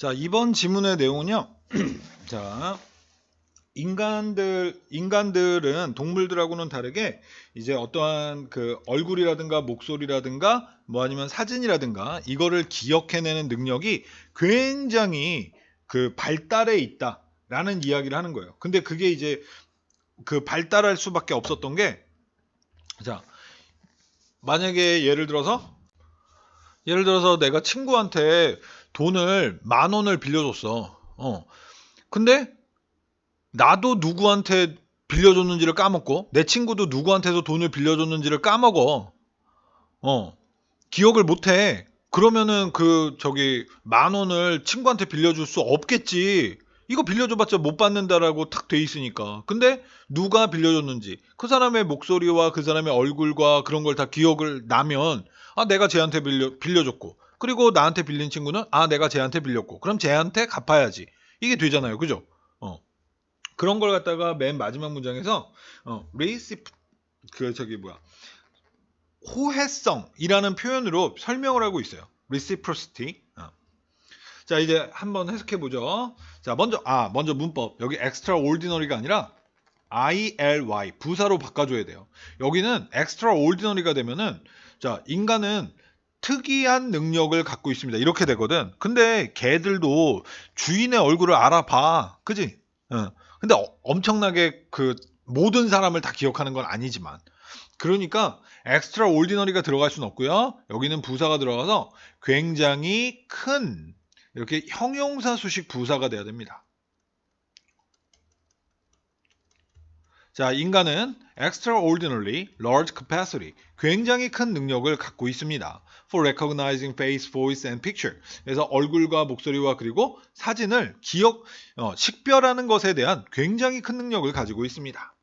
자, 이번 지문의 내용은요. 자, 인간들 인간들은 동물들하고는 다르게 이제 어떠한 그 얼굴이라든가 목소리라든가 뭐 아니면 사진이라든가 이거를 기억해내는 능력이 굉장히 그 발달해 있다라는 이야기를 하는 거예요. 근데 그게 이제 그 발달할 수밖에 없었던 게 자, 만약에 예를 들어서 예를 들어서 내가 친구한테 돈을 만 원을 빌려줬어. 어. 근데 나도 누구한테 빌려줬는지를 까먹고 내 친구도 누구한테서 돈을 빌려줬는지를 까먹어. 어. 기억을 못 해. 그러면은 그 저기 만 원을 친구한테 빌려줄 수 없겠지. 이거 빌려줘봤자 못 받는다라고 탁 돼 있으니까. 근데 누가 빌려줬는지 그 사람의 목소리와 그 사람의 얼굴과 그런 걸 다 기억을 나면 아 내가 쟤한테 빌려 빌려줬고 그리고 나한테 빌린 친구는 아 내가 쟤한테 빌렸고 그럼 쟤한테 갚아야지 이게 되잖아요, 그죠? 어 그런 걸 갖다가 맨 마지막 문장에서 어 레이시 그 저기 뭐야 호혜성이라는 표현으로 설명을 하고 있어요. 어. 자 이제 한번 해석해 보죠. 자 먼저 아 먼저 문법 여기 extraordinary가 아니라 ILY 부사로 바꿔 줘야 돼요. 여기는 extraordinary가 되면은 자 인간은 특이한 능력을 갖고 있습니다. 이렇게 되거든. 근데 개들도 주인의 얼굴을 알아봐. 그지? 어. 근데 어- 엄청나게 그 모든 사람을 다 기억하는 건 아니지만. 그러니까 extraordinary가 들어갈 수는 없고요. 여기는 부사가 들어가서 굉장히 큰 이렇게 형용사 수식 부사가 돼야 됩니다. 자, 인간은 extraordinarily large capacity, 굉장히 큰 능력을 갖고 있습니다. For recognizing face, voice, and picture. 그래서 얼굴과 목소리와 그리고 사진을 기억, 어, 식별하는 것에 대한 굉장히 큰 능력을 가지고 있습니다.